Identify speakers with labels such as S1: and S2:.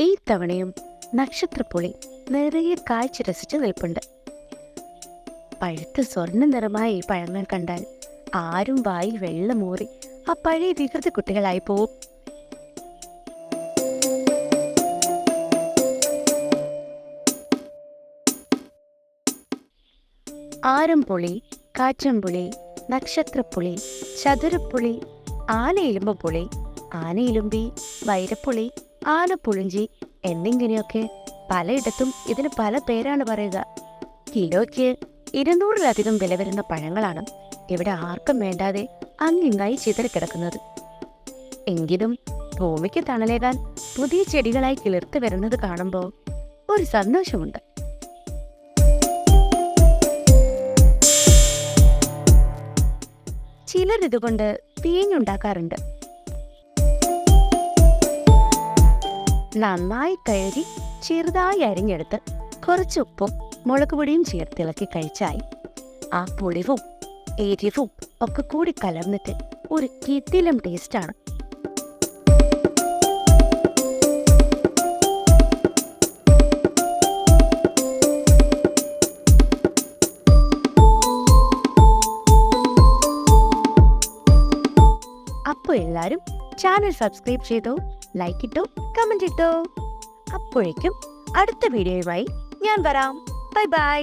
S1: ഈ തവണയും നക്ഷത്രപ്പുളി നിറയെ കാഴ്ച രസിച്ച് നിൽപ്പുണ്ട്. പഴുത്ത സ്വർണ നിറമായ ഈ പഴങ്ങൾ കണ്ടാൽ ആരും വായിൽ വെള്ളമൂറി ആ പഴയ വികൃതി കുട്ടികളായി പോവും. ആരംപുളി കാച്ചംപുളി നക്ഷത്രപ്പുളി ചതുരപ്പുളി ആനയിലുമ്പുളി ആനയിലുമ്പി വൈരപ്പുളി ആനപ്പുളിഞ്ചി എന്നിങ്ങനെയൊക്കെ പലയിടത്തും ഇതിന് പല പേരാണ് പറയുക. കിലോയ്ക്ക് ഇരുന്നൂറിലധികം വില വരുന്ന പഴങ്ങളാണ് ഇവിടെ ആർക്കും വേണ്ടാതെ അങ്ങിങ്ങായി ചിതറിക്കിടക്കുന്നത് എങ്കിലും ഭൂമിക്ക് തണലേകാൻ പുതിയ ചെടികളായി കിളിർത്ത് വരുന്നത് കാണുമ്പോൾ ഒരു സന്തോഷമുണ്ട്. ചിലർ ഇതുകൊണ്ട് തീഞ്ഞുണ്ടാക്കാറുണ്ട്. നന്നായി കഴുകി ചെറുതായി അരിഞ്ഞെടുത്ത് കുറച്ച് ഉപ്പും മുളക് പൊടിയും ചേർത്തിളക്കി കഴിച്ചായി. ആ പുളിവും എരിവും ഒക്കെ കൂടി കലർന്നിട്ട് ഒരു കിത്തിലും ടേസ്റ്റാണ് അപ്പോൾ എല്ലാവരും ചാനൽ സബ്സ്ക്രൈബ് ചെയ്തോ? ലൈക്ക് ഇട്ടോ കമന്റ് ഇട്ടോ. അപ്പോഴേക്കും അടുത്ത വീഡിയോയുമായി ഞാൻ വരാം. Bye bye